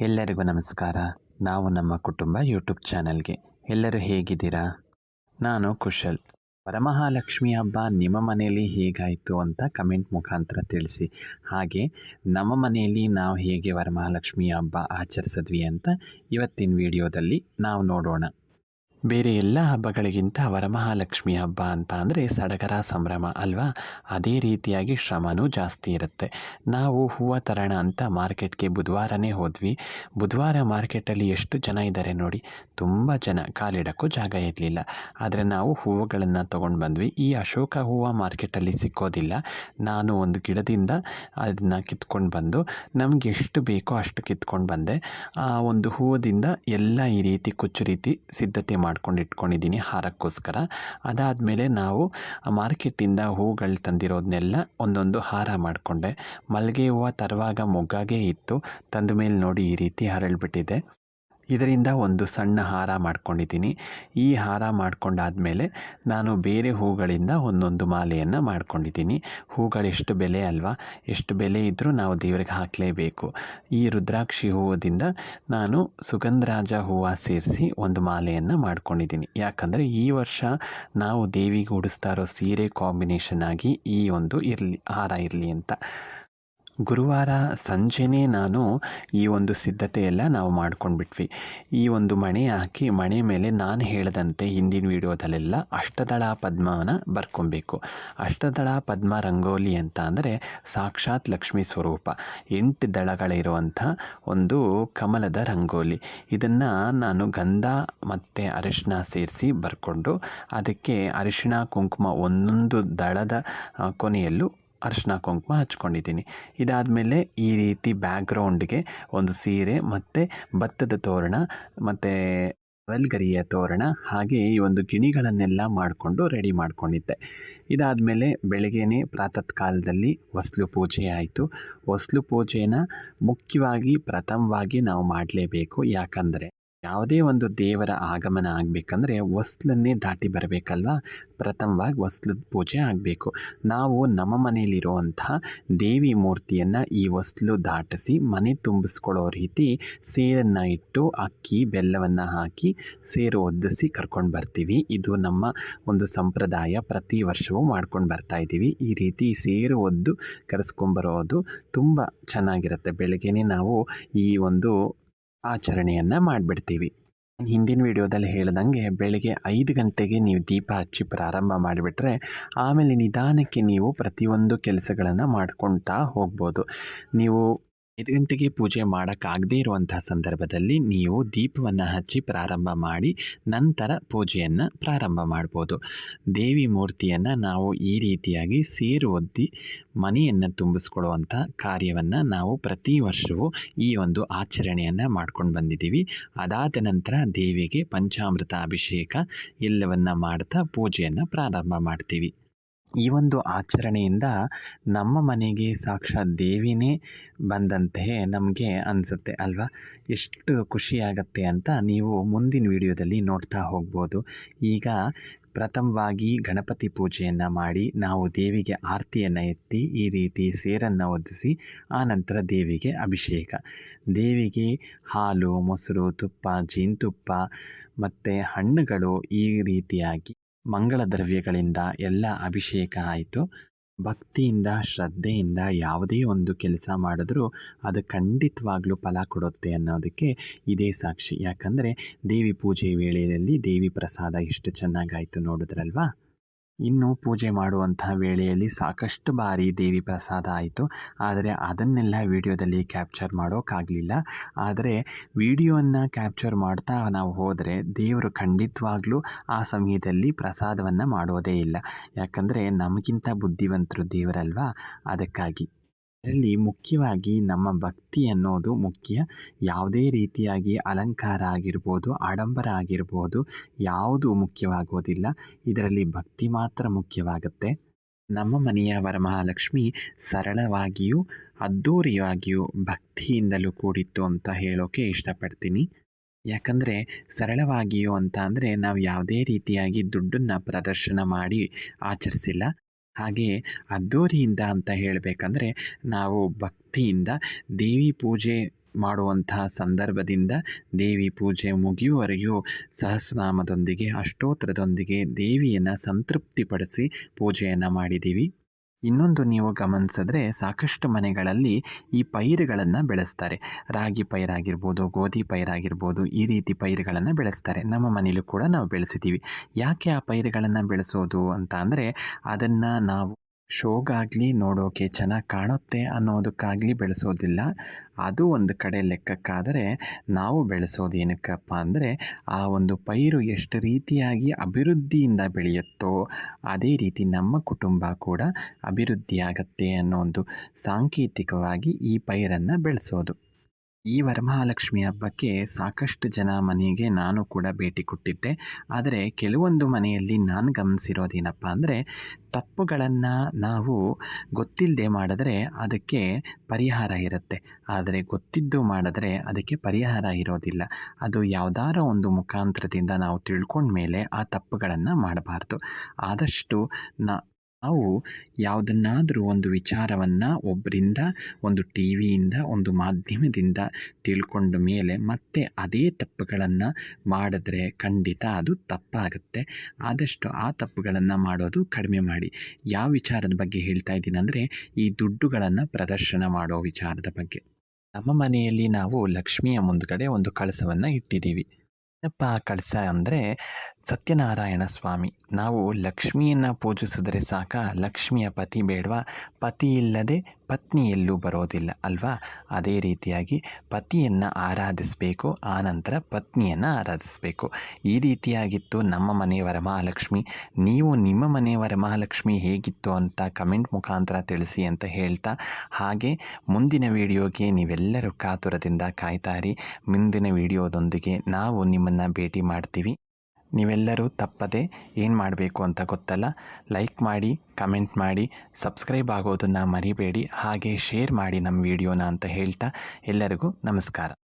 ಎಲ್ಲರಿಗೂ ನಮಸ್ಕಾರ. ನಾವು ನಮ್ಮ ಕುಟುಂಬ ಯೂಟ್ಯೂಬ್ ಚಾನಲ್ಗೆ ಎಲ್ಲರೂ ಹೇಗಿದ್ದೀರಾ? ನಾನು ಕುಶಲ್. ವರಮಹಾಲಕ್ಷ್ಮಿ ಹಬ್ಬ ನಿಮ್ಮ ಮನೆಯಲ್ಲಿ ಹೇಗಾಯಿತು ಅಂತ ಕಮೆಂಟ್ ಮುಖಾಂತರ ತಿಳಿಸಿ. ಹಾಗೆ ನಮ್ಮ ಮನೆಯಲ್ಲಿ ನಾವು ಹೇಗೆ ವರಮಹಾಲಕ್ಷ್ಮಿ ಹಬ್ಬ ಆಚರಿಸಿದ್ವಿ ಅಂತ ಇವತ್ತಿನ ವಿಡಿಯೋದಲ್ಲಿ ನಾವು ನೋಡೋಣ. ಬೇರೆ ಎಲ್ಲ ಹಬ್ಬಗಳಿಗಿಂತ ವರಮಹಾಲಕ್ಷ್ಮಿ ಹಬ್ಬ ಅಂತ ಅಂದರೆ ಸಡಗರ ಸಂಭ್ರಮ ಅಲ್ವಾ? ಅದೇ ರೀತಿಯಾಗಿ ಶ್ರಮನೂ ಜಾಸ್ತಿ ಇರುತ್ತೆ. ನಾವು ಹೂವು ತರೋಣ ಅಂತ ಮಾರ್ಕೆಟ್ಗೆ ಬುಧವಾರನೇ ಹೋದ್ವಿ. ಬುಧವಾರ ಮಾರ್ಕೆಟಲ್ಲಿ ಎಷ್ಟು ಜನ ಇದ್ದಾರೆ ನೋಡಿ, ತುಂಬ ಜನ. ಕಾಲಿಡೋಕ್ಕೂ ಜಾಗ ಇರಲಿಲ್ಲ. ಆದರೆ ನಾವು ಹೂವುಗಳನ್ನು ತೊಗೊಂಡು ಬಂದ್ವಿ. ಈ ಅಶೋಕ ಹೂವು ಮಾರ್ಕೆಟಲ್ಲಿ ಸಿಕ್ಕೋದಿಲ್ಲ. ನಾನು ಒಂದು ಗಿಡದಿಂದ ಅದನ್ನು ಕಿತ್ಕೊಂಡು ಬಂದು, ನಮ್ಗೆ ಎಷ್ಟು ಬೇಕೋ ಅಷ್ಟು ಕಿತ್ಕೊಂಡು ಬಂದೆ. ಆ ಒಂದು ಹೂವದಿಂದ ಎಲ್ಲ ಈ ರೀತಿ ಕುಚ್ಚು ರೀತಿ ಸಿದ್ಧತೆ ಮಾಡ್ಕೊಂಡು ಇಟ್ಕೊಂಡಿದ್ದೀನಿ ಹಾರಕ್ಕೋಸ್ಕರ. ಅದಾದಮೇಲೆ ನಾವು ಮಾರ್ಕೆಟಿಂದ ಹೂಗಳು ತಂದಿರೋದನ್ನೆಲ್ಲ ಒಂದೊಂದು ಹಾರ ಮಾಡಿಕೊಂಡೆ. ಮಲ್ಲಿಗೆ ಹೂವು ತರುವಾಗ ಮೊಗ್ಗಾಗೆ ಇತ್ತು. ತಂದ ಮೇಲೆ ನೋಡಿ ಈ ರೀತಿ ಹರಳ್ಬಿಟ್ಟಿದೆ. ಇದರಿಂದ ಒಂದು ಸಣ್ಣ ಹಾರ ಮಾಡ್ಕೊಂಡಿದ್ದೀನಿ. ಈ ಹಾರ ಮಾಡ್ಕೊಂಡಾದಮೇಲೆ ನಾನು ಬೇರೆ ಹೂಗಳಿಂದ ಒಂದೊಂದು ಮಾಲೆಯನ್ನು ಮಾಡ್ಕೊಂಡಿದ್ದೀನಿ. ಹೂಗಳೆಷ್ಟು ಬೆಲೆ ಅಲ್ವಾ? ಎಷ್ಟು ಬೆಲೆ ಇದ್ದರೂ ನಾವು ದೇವರಿಗೆ ಹಾಕಲೇಬೇಕು. ಈ ರುದ್ರಾಕ್ಷಿ ಹೂವದಿಂದ ನಾನು ಸುಗಂಧರಾಜ ಹೂವು ಸೇರಿಸಿ ಒಂದು ಮಾಲೆಯನ್ನು ಮಾಡ್ಕೊಂಡಿದ್ದೀನಿ. ಯಾಕಂದರೆ ಈ ವರ್ಷ ನಾವು ದೇವಿಗೆ ಉಡಿಸ್ತಾ ಇರೋ ಸೀರೆ ಕಾಂಬಿನೇಷನ್ ಆಗಿ ಈ ಒಂದು ಇರಲಿ, ಹಾರ ಇರಲಿ ಅಂತ. ಗುರುವಾರ ಸಂಜೆನೇ ನಾನು ಈ ಒಂದು ಸಿದ್ಧತೆ ಎಲ್ಲ ನಾವು ಮಾಡ್ಕೊಂಡ್ಬಿಟ್ವಿ. ಈ ಒಂದು ಮಣೆ ಹಾಕಿ ಮಣೆ ಮೇಲೆ ನಾನು ಹೇಳಿದಂತೆ ಹಿಂದಿನ ವಿಡಿಯೋದಲ್ಲೆಲ್ಲ ಅಷ್ಟದಳ ಪದ್ಮನ ಬರ್ಕೊಬೇಕು. ಅಷ್ಟದಳ ಪದ್ಮ ರಂಗೋಲಿ ಅಂತ ಅಂದರೆ ಸಾಕ್ಷಾತ್ ಲಕ್ಷ್ಮೀ ಸ್ವರೂಪ. ಎಂಟು ದಳಗಳಿರುವಂಥ ಒಂದು ಕಮಲದ ರಂಗೋಲಿ. ಇದನ್ನು ನಾನು ಗಂಧ ಮತ್ತು ಅರಿಶಿನ ಸೇರಿಸಿ ಬರ್ಕೊಂಡು ಅದಕ್ಕೆ ಅರಿಶಿಣ ಕುಂಕುಮ ಒಂದೊಂದು ದಳದ ಕೊನೆಯಲ್ಲೂ ಅರಿಶಿನ ಕುಂಕುಮ ಹಚ್ಕೊಂಡಿದ್ದೀನಿ. ಇದಾದಮೇಲೆ ಈ ರೀತಿ ಬ್ಯಾಕ್ಗ್ರೌಂಡ್ಗೆ ಒಂದು ಸೀರೆ ಮತ್ತು ಭತ್ತದ ತೋರಣ ಮತ್ತು ವೆಲ್ಗರಿಯ ತೋರಣ ಹಾಗೆ ಈ ಒಂದು ಗಿಣಿಗಳನ್ನೆಲ್ಲ ಮಾಡಿಕೊಂಡು ರೆಡಿ ಮಾಡ್ಕೊಂಡಿದ್ದೆ. ಇದಾದಮೇಲೆ ಬೆಳಗ್ಗೆನೇ ಪ್ರಾತಃ ಕಾಲದಲ್ಲಿ ಹೊಸ್ಲು ಪೂಜೆ ಆಯಿತು. ಹೊಸ್ಲು ಪೂಜೆನ ಮುಖ್ಯವಾಗಿ ಪ್ರಥಮವಾಗಿ ನಾವು ಮಾಡಲೇಬೇಕು. ಯಾಕಂದರೆ ಯಾವುದೇ ಒಂದು ದೇವರ ಆಗಮನ ಆಗಬೇಕಂದ್ರೆ ಹೊಸ್ಲನ್ನೇ ದಾಟಿ ಬರಬೇಕಲ್ವಾ? ಪ್ರಥಮವಾಗಿ ಹೊಸ್ಲದ ಪೂಜೆ ಆಗಬೇಕು. ನಾವು ನಮ್ಮ ಮನೆಯಲ್ಲಿರುವಂತಹ ದೇವಿ ಮೂರ್ತಿಯನ್ನು ಈ ಹೊಸ್ಲು ದಾಟಿಸಿ ಮನೆ ತುಂಬಿಸ್ಕೊಳ್ಳೋ ರೀತಿ ಸೇರನ್ನು ಇಟ್ಟು ಅಕ್ಕಿ, ಬೆಲ್ಲವನ್ನು ಹಾಕಿ ಸೇರು ಒದ್ದಿಸಿ ಕರ್ಕೊಂಡು ಬರ್ತೀವಿ. ಇದು ನಮ್ಮ ಒಂದು ಸಂಪ್ರದಾಯ. ಪ್ರತಿ ವರ್ಷವೂ ಮಾಡ್ಕೊಂಡು ಬರ್ತಾ ಇದ್ದೀವಿ. ಈ ರೀತಿ ಸೇರು ಒದ್ದು ಕರೆಸ್ಕೊಂಬರೋದು ತುಂಬ ಚೆನ್ನಾಗಿರುತ್ತೆ. ಬೆಳಗ್ಗೆನೇ ನಾವು ಈ ಒಂದು ಆಚರಣೆಯನ್ನು ಮಾಡಿಬಿಡ್ತೀವಿ. ಹಿಂದಿನ ವಿಡಿಯೋದಲ್ಲಿ ಹೇಳ್ದಂಗೆ ಬೆಳಿಗ್ಗೆ ಐದು ಗಂಟೆಗೆ ನೀವು ದೀಪ ಹಚ್ಚಿ ಪ್ರಾರಂಭ ಮಾಡಿಬಿಟ್ರೆ ಆಮೇಲೆ ನಿಧಾನಕ್ಕೆ ನೀವು ಪ್ರತಿಯೊಂದು ಕೆಲಸಗಳನ್ನು ಮಾಡ್ಕೊಳ್ತಾ ಹೋಗ್ಬೋದು. ನೀವು ಐದು ಗಂಟೆಗೆ ಪೂಜೆ ಮಾಡೋಕ್ಕಾಗದೇ ಇರುವಂತಹ ಸಂದರ್ಭದಲ್ಲಿ ನೀವು ದೀಪವನ್ನು ಹಚ್ಚಿ ಪ್ರಾರಂಭ ಮಾಡಿ ನಂತರ ಪೂಜೆಯನ್ನು ಪ್ರಾರಂಭ ಮಾಡ್ಬೋದು. ದೇವಿ ಮೂರ್ತಿಯನ್ನು ನಾವು ಈ ರೀತಿಯಾಗಿ ಸೇರು ಒದ್ದಿ ಮನೆಯನ್ನು ತುಂಬಿಸ್ಕೊಳ್ಳುವಂಥ ಕಾರ್ಯವನ್ನು ನಾವು ಪ್ರತಿ ವರ್ಷವೂ ಈ ಒಂದು ಆಚರಣೆಯನ್ನು ಮಾಡ್ಕೊಂಡು ಬಂದಿದ್ದೀವಿ. ಅದಾದ ನಂತರ ದೇವಿಗೆ ಪಂಚಾಮೃತ ಅಭಿಷೇಕ ಎಲ್ಲವನ್ನು ಮಾಡ್ತಾ ಪೂಜೆಯನ್ನು ಪ್ರಾರಂಭ ಮಾಡ್ತೀವಿ. ಈ ಒಂದು ಆಚರಣೆಯಿಂದ ನಮ್ಮ ಮನೆಗೆ ಸಾಕ್ಷಾತ್ ದೇವಿನೇ ಬಂದಂತೆ ನಮಗೆ ಅನಿಸುತ್ತೆ, ಅಲ್ವಾ? ಎಷ್ಟು ಖುಷಿಯಾಗತ್ತೆ ಅಂತ ನೀವು ಮುಂದಿನ ವಿಡಿಯೋದಲ್ಲಿ ನೋಡ್ತಾ ಹೋಗ್ಬೋದು. ಈಗ ಪ್ರಥಮವಾಗಿ ಗಣಪತಿ ಪೂಜೆಯನ್ನು ಮಾಡಿ ನಾವು ದೇವಿಗೆ ಆರತಿಯನ್ನು ಎತ್ತಿ ಈ ರೀತಿ ಸೇರನ್ನು ಒದಿಸಿ ಆನಂತರ ದೇವಿಗೆ ಅಭಿಷೇಕ. ದೇವಿಗೆ ಹಾಲು, ಮೊಸರು, ತುಪ್ಪ, ಜೇನುತುಪ್ಪ ಮತ್ತು ಹಣ್ಣುಗಳು ಈ ರೀತಿಯಾಗಿ ಮಂಗಳ ದ್ರವ್ಯಗಳಿಂದ ಎಲ್ಲ ಅಭಿಷೇಕ ಆಯಿತು. ಭಕ್ತಿಯಿಂದ, ಶ್ರದ್ಧೆಯಿಂದ ಯಾವುದೇ ಒಂದು ಕೆಲಸ ಮಾಡಿದ್ರೂ ಅದು ಖಂಡಿತವಾಗ್ಲೂ ಫಲ ಕೊಡುತ್ತೆ ಅನ್ನೋದಕ್ಕೆ ಇದೇ ಸಾಕ್ಷಿ. ಯಾಕಂದರೆ ದೇವಿ ಪೂಜೆ ವೇಳೆಯಲ್ಲಿ ದೇವಿ ಪ್ರಸಾದ ಎಷ್ಟು ಚೆನ್ನಾಗಾಯಿತು ನೋಡಿದ್ರಲ್ವಾ? ಇನ್ನು ಪೂಜೆ ಮಾಡುವಂಥ ವೇಳೆಯಲ್ಲಿ ಸಾಕಷ್ಟು ಬಾರಿ ದೇವಿ ಪ್ರಸಾದ ಆಯಿತು. ಆದರೆ ಅದನ್ನೆಲ್ಲ ವಿಡಿಯೋದಲ್ಲಿ ಕ್ಯಾಪ್ಚರ್ ಮಾಡೋಕ್ಕಾಗಲಿಲ್ಲ. ಆದರೆ ವಿಡಿಯೋವನ್ನು ಕ್ಯಾಪ್ಚರ್ ಮಾಡ್ತಾ ನಾವು ಹೋದರೆ ದೇವರು ಖಂಡಿತವಾಗ್ಲೂ ಆ ಸಮಯದಲ್ಲಿ ಪ್ರಸಾದವನ್ನು ಮಾಡೋದೇ ಇಲ್ಲ. ಯಾಕಂದರೆ ನಮಗಿಂತ ಬುದ್ಧಿವಂತರು ದೇವರಲ್ವಾ? ಅದಕ್ಕಾಗಿ. ಇದರಲ್ಲಿ ಮುಖ್ಯವಾಗಿ ನಮ್ಮ ಭಕ್ತಿ ಅನ್ನೋದು ಮುಖ್ಯ. ಯಾವುದೇ ರೀತಿಯಾಗಿ ಅಲಂಕಾರ ಆಗಿರ್ಬೋದು, ಆಡಂಬರ ಆಗಿರ್ಬೋದು ಯಾವುದು ಮುಖ್ಯವಾಗೋದಿಲ್ಲ. ಇದರಲ್ಲಿ ಭಕ್ತಿ ಮಾತ್ರ ಮುಖ್ಯವಾಗುತ್ತೆ. ನಮ್ಮ ಮನೆಯ ವರಮಹಾಲಕ್ಷ್ಮಿ ಸರಳವಾಗಿಯೂ ಅದ್ಧೂರಿಯಾಗಿಯೂ ಭಕ್ತಿಯಿಂದಲೂ ಕೂಡಿತ್ತು ಅಂತ ಹೇಳೋಕೆ ಇಷ್ಟಪಡ್ತೀನಿ. ಯಾಕಂದರೆ ಸರಳವಾಗಿಯೂ ಅಂತ ಅಂದರೆ ನಾವು ಯಾವುದೇ ರೀತಿಯಾಗಿ ದುಡ್ಡನ್ನು ಪ್ರದರ್ಶನ ಮಾಡಿ ಆಚರಿಸಿಲ್ಲ. ಹಾಗೆ ಅದ್ಧೂರಿಯಿಂದ ಅಂತ ಹೇಳಬೇಕಂದ್ರೆ ನಾವು ಭಕ್ತಿಯಿಂದ ದೇವಿ ಪೂಜೆ ಮಾಡುವಂತಹ ಸಂದರ್ಭದಿಂದ ದೇವಿ ಪೂಜೆ ಮುಗಿಯುವವರೆಗೂ ಸಹಸ್ರನಾಮದೊಂದಿಗೆ ಅಷ್ಟೋತ್ರದೊಂದಿಗೆ ದೇವಿಯನ್ನು ಸಂತೃಪ್ತಿಪಡಿಸಿ ಪೂಜೆಯನ್ನು ಮಾಡಿದ್ದೀವಿ. ಇನ್ನೊಂದು ನೀವು ಗಮನಿಸಿದ್ರೆ ಸಾಕಷ್ಟು ಮನೆಗಳಲ್ಲಿ ಈ ಪೈರುಗಳನ್ನು ಬೆಳೆಸ್ತಾರೆ. ರಾಗಿ ಪೈರಾಗಿರ್ಬೋದು, ಗೋಧಿ ಪೈರಾಗಿರ್ಬೋದು, ಈ ರೀತಿ ಪೈರುಗಳನ್ನು ಬೆಳೆಸ್ತಾರೆ. ನಮ್ಮ ಮನೇಲೂ ಕೂಡ ನಾವು ಬೆಳೆಸಿದ್ದೀವಿ. ಯಾಕೆ ಆ ಪೈರುಗಳನ್ನು ಬೆಳೆಸೋದು ಅಂತ ಅಂದರೆ ಅದನ್ನು ನಾವು ಶೋಗಾಗಲಿ ನೋಡೋಕೆ ಚೆನ್ನಾಗಿ ಕಾಣುತ್ತೆ ಅನ್ನೋದಕ್ಕಾಗಲಿ ಬೆಳೆಸೋದಿಲ್ಲ. ಅದು ಒಂದು ಕಡೆ ಲೆಕ್ಕಕ್ಕಾದರೆ ನಾವು ಬೆಳೆಸೋದು ಏನಕ್ಕಪ್ಪ ಅಂದರೆ ಆ ಒಂದು ಪೈರು ಎಷ್ಟು ರೀತಿಯಾಗಿ ಅಭಿವೃದ್ಧಿಯಿಂದ ಬೆಳೆಯುತ್ತೋ ಅದೇ ರೀತಿ ನಮ್ಮ ಕುಟುಂಬ ಕೂಡ ಅಭಿವೃದ್ಧಿಯಾಗತ್ತೆ ಅನ್ನೋ ಒಂದು ಸಾಂಕೇತಿಕವಾಗಿ ಈ ಪೈರನ್ನು ಬೆಳೆಸೋದು. ಈ ವರಮಹಾಲಕ್ಷ್ಮಿ ಹಬ್ಬಕ್ಕೆ ಸಾಕಷ್ಟು ಜನ ಮನೆಗೆ ನಾನು ಕೂಡ ಭೇಟಿ ಕೊಟ್ಟಿದ್ದೆ. ಆದರೆ ಕೆಲವೊಂದು ಮನೆಯಲ್ಲಿ ನಾನು ಗಮನಿಸಿರೋದೇನಪ್ಪ ಅಂದರೆ, ತಪ್ಪುಗಳನ್ನು ನಾವು ಗೊತ್ತಿಲ್ಲದೆ ಮಾಡಿದ್ರೆ ಅದಕ್ಕೆ ಪರಿಹಾರ ಇರುತ್ತೆ. ಆದರೆ ಗೊತ್ತಿದ್ದು ಮಾಡಿದ್ರೆ ಅದಕ್ಕೆ ಪರಿಹಾರ ಇರೋದಿಲ್ಲ. ಅದು ಯಾವುದಾರ ಒಂದು ಮುಖಾಂತರದಿಂದ ನಾವು ತಿಳ್ಕೊಂಡ ಮೇಲೆ ಆ ತಪ್ಪುಗಳನ್ನು ಮಾಡಬಾರ್ದು. ಆದಷ್ಟು ನಾ ನಾವು ಯಾವುದನ್ನಾದರೂ ಒಂದು ವಿಚಾರವನ್ನು ಒಬ್ಬರಿಂದ ಒಂದು ಟಿ ವಿಯಿಂದ ಒಂದು ಮಾಧ್ಯಮದಿಂದ ತಿಳ್ಕೊಂಡ ಮೇಲೆ ಮತ್ತೆ ಅದೇ ತಪ್ಪುಗಳನ್ನು ಮಾಡಿದ್ರೆ ಖಂಡಿತ ಅದು ತಪ್ಪಾಗುತ್ತೆ. ಆದಷ್ಟು ಆ ತಪ್ಪುಗಳನ್ನು ಮಾಡೋದು ಕಡಿಮೆ ಮಾಡಿ. ಯಾವ ವಿಚಾರದ ಬಗ್ಗೆ ಹೇಳ್ತಾ ಇದ್ದೀನಿ ಅಂದರೆ, ಈ ದುಡ್ಡುಗಳನ್ನು ಪ್ರದರ್ಶನ ಮಾಡೋ ವಿಚಾರದ ಬಗ್ಗೆ. ನಮ್ಮ ಮನೆಯಲ್ಲಿ ನಾವು ಲಕ್ಷ್ಮಿಯ ಮುಂದುಗಡೆ ಒಂದು ಕಳಸವನ್ನು ಇಟ್ಟಿದ್ದೀವಿ. ಏನಪ್ಪ ಆ ಕಳಸ ಅಂದರೆ ಸತ್ಯನಾರಾಯಣ ಸ್ವಾಮಿ, ನಾವು ಲಕ್ಷ್ಮಿಯನ್ನು ಪೂಜಿಸಿದರೆ ಸಾಕ, ಲಕ್ಷ್ಮಿಯ ಪತಿ ಬೇಡವಾ? ಪತಿ ಇಲ್ಲದೆ ಪತ್ನಿ ಎಲ್ಲೂ ಬರೋದಿಲ್ಲ ಅಲ್ವಾ? ಅದೇ ರೀತಿಯಾಗಿ ಪತಿಯನ್ನು ಆರಾಧಿಸಬೇಕು, ಆನಂತರ ಪತ್ನಿಯನ್ನು ಆರಾಧಿಸಬೇಕು. ಈ ರೀತಿಯಾಗಿತ್ತು ನಮ್ಮ ಮನೆಯವರ ಮಹಾಲಕ್ಷ್ಮಿ. ನೀವು ನಿಮ್ಮ ಮನೆಯವರ ಮಹಾಲಕ್ಷ್ಮಿ ಹೇಗಿತ್ತು ಅಂತ ಕಮೆಂಟ್ ಮುಖಾಂತರ ತಿಳಿಸಿ ಅಂತ ಹೇಳ್ತಾ, ಹಾಗೆ ಮುಂದಿನ ವಿಡಿಯೋಗೆ ನೀವೆಲ್ಲರೂ ಕಾತುರದಿಂದ ಕಾಯ್ತಾರಿ ಮುಂದಿನ ವಿಡಿಯೋದೊಂದಿಗೆ ನಾವು ನಿಮ್ಮನ್ನು ಭೇಟಿ ಮಾಡ್ತೀವಿ. ನೀವೆಲ್ಲರೂ ತಪ್ಪದೆ ಏನು ಮಾಡಬೇಕು ಅಂತ ಗೊತ್ತಲ್ಲ? ಲೈಕ್ ಮಾಡಿ ಕಮೆಂಟ್ ಮಾಡಿ ಸಬ್ಸ್ಕ್ರೈಬ್ ಆಗೋದನ್ನು ಮರಿಬೇಡಿ. ಹಾಗೆ ಶೇರ್ ಮಾಡಿ ನಮ್ಮ ವಿಡಿಯೋನ ಅಂತ ಹೇಳ್ತಾ ಎಲ್ಲರಿಗೂ ನಮಸ್ಕಾರ.